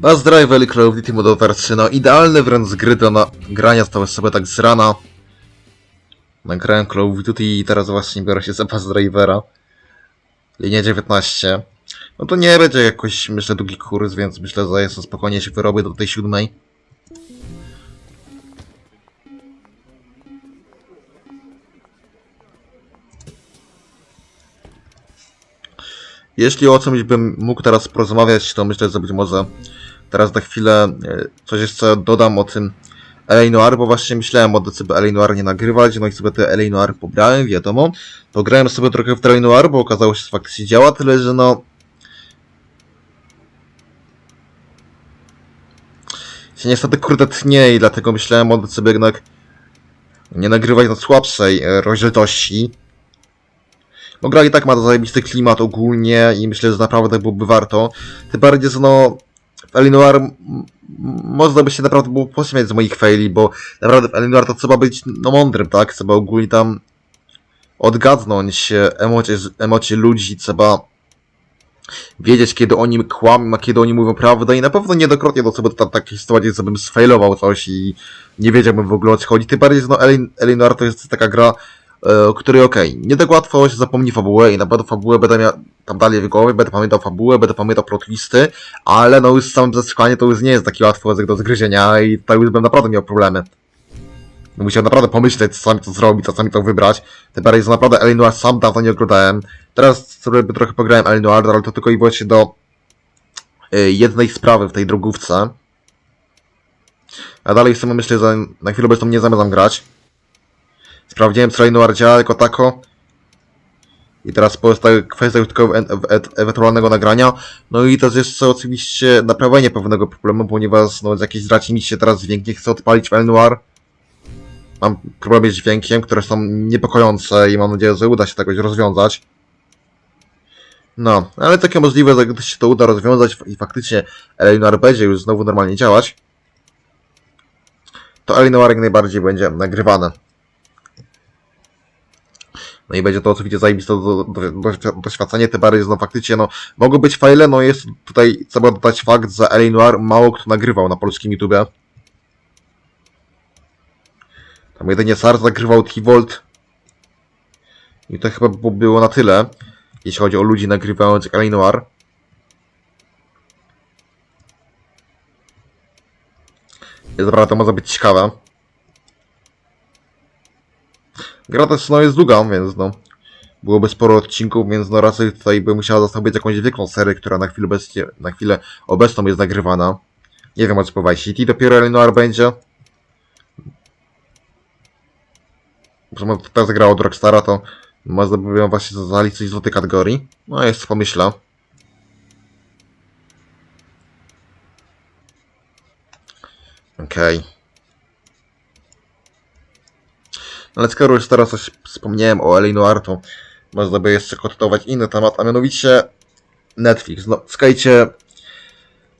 Buzz Drive i Call of Duty Modern Warfare no idealny wręcz gry do na grania stałeś sobie tak z rana. Nagrałem Call of Duty i teraz właśnie biorę się za Buzz Drivera. Linia 19. No to nie będzie jakoś, myślę, długi kurs, więc myślę, że jestem spokojnie się wyrobię do tej siódmej. Jeśli o czymś bym mógł teraz porozmawiać, to myślę, że być może teraz na chwilę e, coś jeszcze dodam o tym LA Noir, bo właśnie myślałem o LA Noir nie nagrywać, no i sobie te LA Noir pobrałem, wiadomo. Pograłem sobie trochę w LA Noir, bo okazało się, że faktycznie działa, tyle że no... się niestety kurde tnie i dlatego myślałem o żeby jednak nie nagrywać na słabszej e, rozdzielczości. Bo gra i tak ma zajebisty klimat ogólnie i myślę, że naprawdę byłoby warto. Tym bardziej, że no w Elinor można by się naprawdę było pośmiać z moich faili, bo naprawdę w Elinor to trzeba być no mądrym, tak? Trzeba ogólnie tam odgadnąć emocje, emocje ludzi, trzeba wiedzieć, kiedy oni kłamią, a kiedy oni mówią prawdę i na pewno niedokrotnie do sobie ta, takiej sytuacji, żebym sfailował coś i nie wiedziałbym w ogóle o co chodzi. Tym bardziej, no Elin, Elinor to jest taka gra, o której okej, nie tak łatwo się zapomni fabułę i na pewno fabułę będę miał tam dalej w głowie, będę pamiętał fabułę, będę pamiętał plot twisty, ale no już samym zatrzymanie to już nie jest taki łatwy język do zgryzienia i tutaj już bym naprawdę miał problemy. Musiał naprawdę pomyśleć, co sami to zrobić, co sami to wybrać. Tym bardziej, że naprawdę Elinor sam dawno nie oglądałem. Teraz sobie trochę pograłem Elinor, ale to tylko i wyłącznie do y, jednej sprawy w tej drogówce. A dalej sobie myślę, że na chwilę obecną nie zamierzam grać. Sprawdziłem, Elinor działa jako tako. I teraz pozostaje kwestia już tylko e ewentualnego nagrania. No i to jest oczywiście naprawienie pewnego problemu, ponieważ no, z jakiejś racji mi się teraz dźwięk nie chce odpalić w El Noir. Mam problemy z dźwiękiem, które są niepokojące i mam nadzieję, że uda się jakoś rozwiązać. No, ale takie możliwe, że gdy się to uda rozwiązać i faktycznie Elinor będzie już znowu normalnie działać, to Elinor jak najbardziej będzie nagrywane. No i będzie to oczywiście zajebiste do, do, do, doświadczenie, tym bardziej, że no faktycznie, no, mogą być fajle, no jest tutaj, trzeba dodać fakt, że L.A. Noir mało kto nagrywał na polskim YouTubie. Tam jedynie Sars nagrywał T-Volt. I to chyba by było na tyle, jeśli chodzi o ludzi nagrywających L.A. Noir. Dobra, to może być ciekawe. Gra też no jest długa, więc no. Byłoby sporo odcinków, więc no raczej tutaj by musiała zastąpić jakąś wielką serię, która na chwilę, obecnie, na chwilę obecną jest nagrywana. Nie wiem o co powie City dopiero Eleanor będzie. Że teraz grał od Rockstara, to by ją właśnie zaliczyć do tej kategorii. No jest pomyślę. Okej. Okay. Ale skoro już teraz coś wspomniałem o to można by jeszcze kontynuować inny temat, a mianowicie Netflix. No, słuchajcie,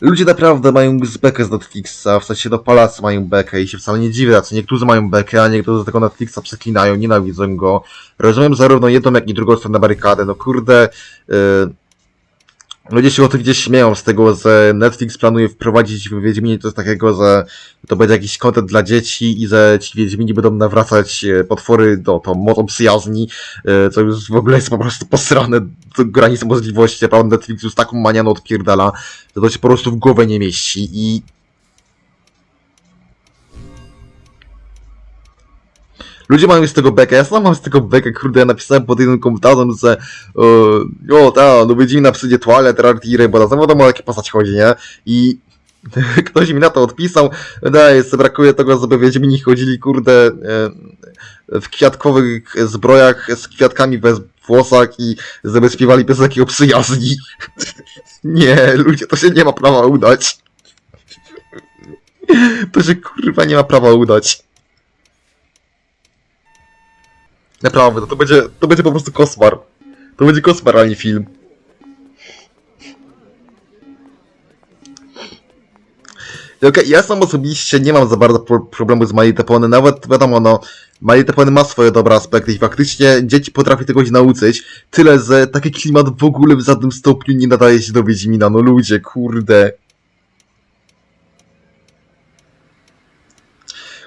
ludzie naprawdę mają bekę z Netflixa, w sensie do Palacy mają bekę i się wcale nie dziwię, co niektórzy mają bekę, a niektórzy tego Netflixa przeklinają, nienawidzą go. Rozumiem zarówno jedną, jak i drugą stronę barykady, no kurde... Yy, Ludzie się oczywiście śmieją z tego, że Netflix planuje wprowadzić w Wiedźminie coś takiego, że to będzie jakiś content dla dzieci i że ci Wiedźmini będą nawracać e, potwory do tą mocą przyjaźni, e, co już w ogóle jest po prostu posrane do granic możliwości. Naprawdę Netflix już taką manianą odpierdala, że to się po prostu w głowę nie mieści i Ludzie mają z tego bekę, ja sam mam z tego bekę, kurde, ja napisałem pod jednym komentarzem, że e, o, ta, no będzie na przyjdzie toalet, rartiry, bo na wiadomo o jakie postać chodzi, nie? I ktoś mi na to odpisał, da, jeszcze brakuje tego, żeby Wiedźmini chodzili, kurde, e, w kwiatkowych zbrojach z kwiatkami bez włosach i żeby śpiewali piosenki o nie, ludzie, to się nie ma prawa udać. To się kurwa nie ma prawa udać. Naprawdę, to, to będzie, to będzie po prostu kosmar. To będzie kosmar, a nie film. Okay, ja sam osobiście nie mam za bardzo pro problemu z My Little Pony, nawet wiadomo, no, My Little Pony ma swoje dobre aspekty i faktycznie dzieci potrafi się nauczyć, tyle, że taki klimat w ogóle w żadnym stopniu nie nadaje się do Wiedźmina, no ludzie, kurde.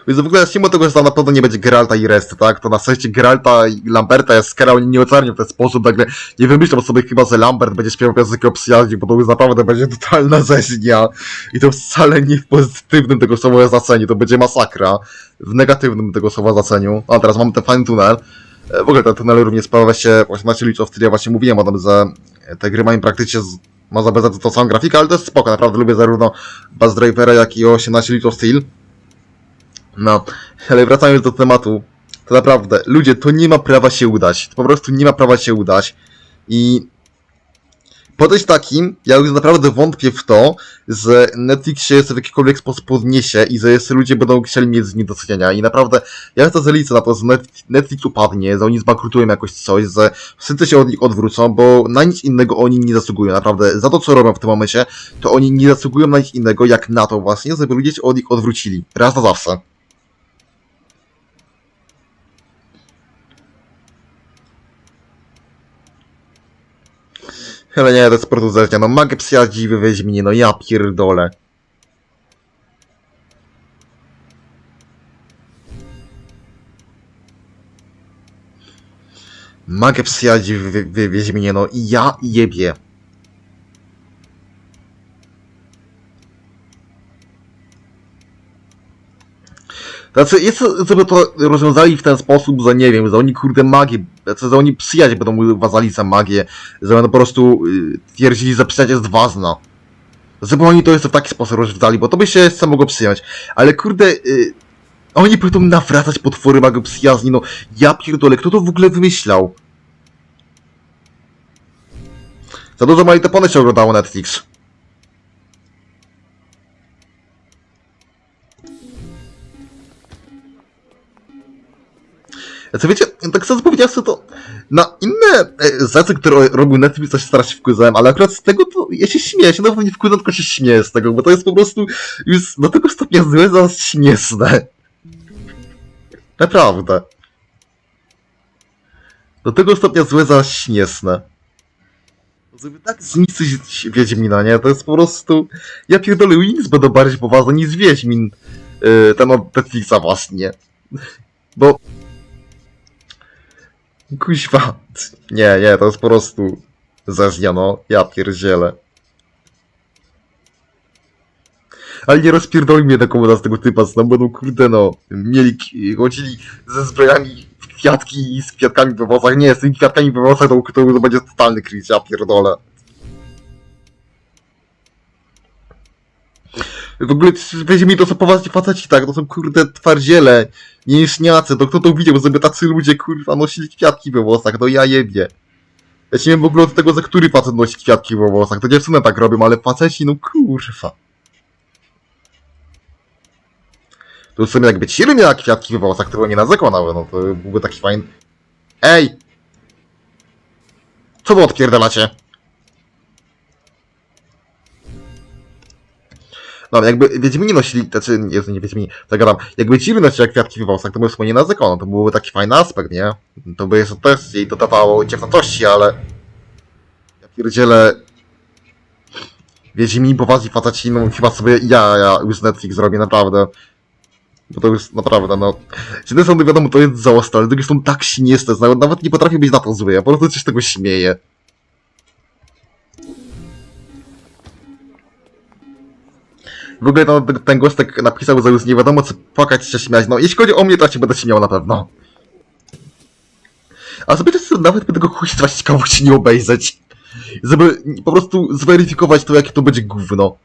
Więc w ogóle mimo tego, że tam na pewno nie będzie Geralta i reszty, tak? To na sensie Geralta i Lamberta jest skara, oni nie ocarnią w ten sposób, nagle nie wymyślą sobie chyba, że Lambert będzie śpiewał piosenkę o przyjaźni, bo to już naprawdę będzie totalna rzeźnia. I to wcale nie w pozytywnym tego słowa znaczeniu, to będzie masakra. W negatywnym tego słowa znaczeniu. A teraz mamy ten fajny tunel. E, W ogóle ten tunel również sprawia się, właśnie na of Steel, ja właśnie mówiłem o tym, że te gry mają praktycznie z, ma zabrać tą samą grafikę, ale to jest spoko, naprawdę lubię zarówno Buzz Drivera, jak i 18 Litrów Steel. No, ale wracając do tematu, to naprawdę, ludzie, to nie ma prawa się udać. To po prostu nie ma prawa się udać. I podejść takim, ja już naprawdę wątpię w to, że Netflix się jeszcze w jakikolwiek sposób podniesie i że jeszcze ludzie będą chcieli mieć z nim do czynienia. I naprawdę, ja to zaliczę na to, że Net- Netflix upadnie, że oni zbankrutują jakoś coś, że wszyscy się od nich odwrócą, bo na nic innego oni nie zasługują. Naprawdę, za to co robią w tym momencie, to oni nie zasługują na nic innego, jak na to właśnie, żeby ludzie się od nich odwrócili. Raz na zawsze. Ale nie, to jest producernia, no magę przyjaźni wywieź mnie, no ja pierdolę. Magę przyjaźni wy- wywieź mnie, no ja jebie. Znaczy, jest, żeby to rozwiązali w ten sposób, że nie wiem, że oni kurde magię, znaczy, że oni przyjaźń będą uważali za magię, że będą po prostu y, twierdzili, że przyjaźń jest ważna. Żeby oni to jeszcze w taki sposób rozwiązali, bo to by się jeszcze mogło przyjąć. Ale kurde, y, oni będą nawracać potwory magii przyjaźni, no ja pierdolę, kto to w ogóle wymyślał? Za dużo te się oglądało Netflix. Co wiecie, tak sobie powiedziawszy to na inne e, rzeczy, które robił Netflix, się strasznie wkurzałem, ale akurat z tego to ja się śmieję, się nawet nie wkurzam, tylko się śmieję z tego, bo to jest po prostu już do tego stopnia złe, zaraz śmieszne. Naprawdę. Do tego stopnia złe, zaraz śmieszne. Żeby tak zniszczyć Wiedźmina, nie? To jest po prostu... Ja pierdolę, Wings będą bardziej poważne niż Wiedźmin. Yy, ten od Netflixa właśnie. Bo Kuźwa. Nie, nie, to jest po prostu zeżnia, no. Ja pierdzielę. Ale nie rozpierdoli mnie taką z tego typa, co będą, kurde, no, mieli, chodzili ze zbrojami w kwiatki i z kwiatkami we włosach. Nie, z tymi kwiatkami we włosach to, to, to będzie totalny cringe, ja pierdolę. W ogóle weźmie mi to są poważni faceci, tak? To są kurde twardziele, mięśniacy, to kto to widział, żeby tacy ludzie kurwa nosili kwiatki we włosach, no ja jebie. Ja się nie wiem w ogóle od tego, za który facet nosi kwiatki we włosach, to dziewczyny tak robią, ale faceci, no kurwa. To w sumie jakby Ciri miała kwiatki we włosach, to by nie narzekał nawet, no to byłby taki fajny... Ej! Co wy odpierdalacie? No, jakby Wiedźmini nosili, znaczy, Jezu, nie Wiedźmini, tak gadam, jakby ci nosili kwiatki w włosach, to by w nie narzekano, to byłby taki fajny aspekt, nie? To by jeszcze też jej dodawało ciemnotości, ale... Ja pierdzielę... Wiedźmini poważni faceci, no chyba sobie ja, ja już Netflix zrobię, naprawdę. Bo to już naprawdę, no... Z jednej strony wiadomo, to jest za ostre, ale z drugiej strony tak śmieszne, nawet, nawet nie potrafię być na to zły, ja po prostu coś tego śmieję. W ogóle no, ten gość tak napisał, że już nie wiadomo co płakać czy śmiać. No, jeśli chodzi o mnie, to się będę śmiał na pewno. A sobie też nawet by tego kuźwa ciekawości nie obejrzeć. Żeby po prostu zweryfikować to, jakie to będzie gówno.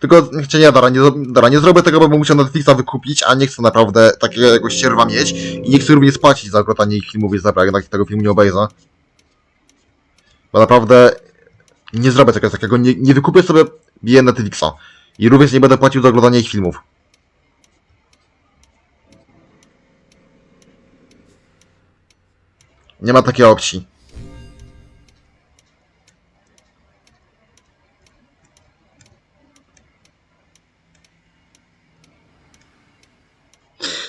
Tylko, chcę nie, Dara, nie, Dara, nie zrobię tego, bo muszę Netflixa wykupić, a nie chcę naprawdę takiego jakiegoś sierwa mieć i nie chcę również spłacić za oglądanie ich filmów, więc jednak tego filmu nie obejrzę. Bo naprawdę nie zrobię czegoś takiego, nie, nie wykupię sobie bije Netflixa. I również nie będę płacił za oglądanie ich filmów. Nie ma takiej opcji.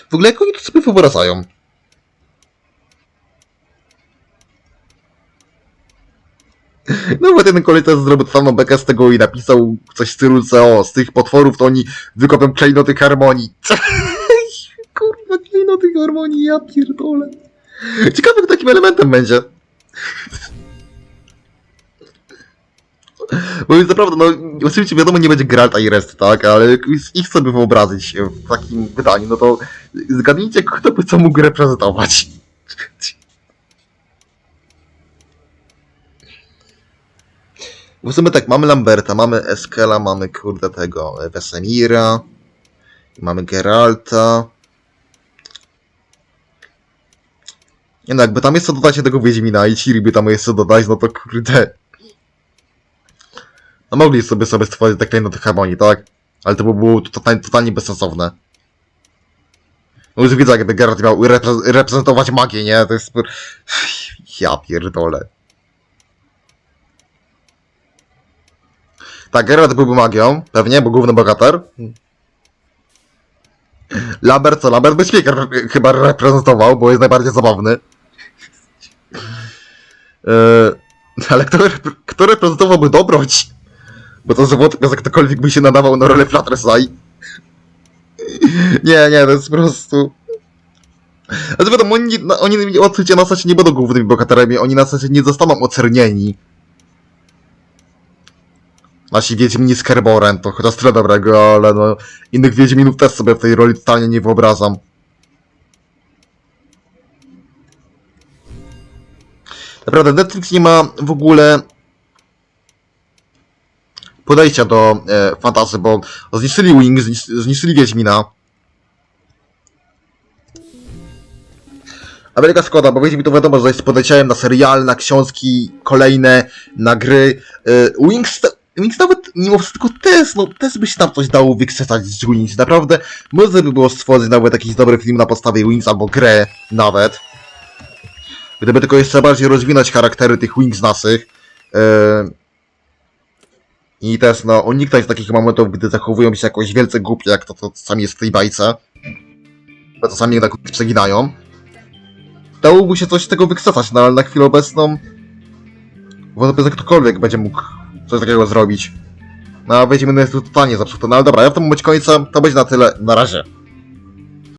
W ogóle jak oni to sobie wyobrażają? Bo ten koleś zrobił samą bekę z tego i napisał coś w stylu, że o, z tych potworów to oni wykopią klejnoty harmonii. harmonii, ja pierdolę. Ciekawe, takim elementem będzie. Bo jest naprawdę, no, oczywiście wiadomo, nie będzie Geralta i rest, tak, ale ich sobie wyobrazić w takim wydaniu, no to zgadnijcie, kto by co mógł reprezentować. W sumie tak, mamy Lamberta, mamy Eskela, mamy kurde tego e, Wesemira, mamy Geralta. Nie no, jakby tam jest co dodać do tego Wiedźmina i Ciri by tam jest co dodać, no to kurde. No mogli sobie sobie stworzyć tak na harmonii, tak? Ale to by było totalnie, totalnie bezsensowne. No już widzę, jakby Geralt miał repre- reprezentować magię, nie? To jest... Ja pierdolę. Tak, Geralt byłby magią, pewnie, bo główny bohater. Lambert co? Lambert by śpieker chyba reprezentował, bo jest najbardziej zabawny. Eee, ale kto, kto reprezentowałby dobroć? Bo to, że Włodek, ktokolwiek by się nadawał na rolę Flattersai. Nie, nie, to jest po prostu... Znaczy wiadomo, oni, no, oni odkrycie na zasadzie nie będą głównymi bohaterami, oni na zasadzie nie zostaną ocernieni. Nasi Wiedźmini z Kerborem, to chociaż tyle dobrego, ale no... Innych Wiedźminów też sobie w tej roli totalnie nie wyobrażam. Naprawdę, Netflix nie ma w ogóle podejścia do e, fantasy, bo zniszczyli znisz- zniszczyli Wiedźmina. Ameryka szkoda, bo Wiedźmin to wiadomo, że jest podejściem na serial, na książki, kolejne, na gry. E, Wings, Wings nawet mimo wszystko też, no też by się tam coś dało wykrzesać z Wings. Naprawdę, można by było stworzyć nawet jakiś dobry film na podstawie Wings albo grę nawet. Gdyby tylko jeszcze bardziej rozwinąć charaktery tych Wings naszych. E, i też, no, uniknąć takich momentów, gdy zachowują się jakoś wielce głupie, jak to, to czasami jest w tej bajce. Bo czasami jednak przeginają. Dałoby się coś z tego wykrzesać, no ale na chwilę obecną... Wątpię, że ktokolwiek będzie mógł coś takiego zrobić. No, a Wiedźmin jest tu totalnie zepsuty. No ale dobra, ja w tym momencie kończę. To będzie na tyle. Na razie.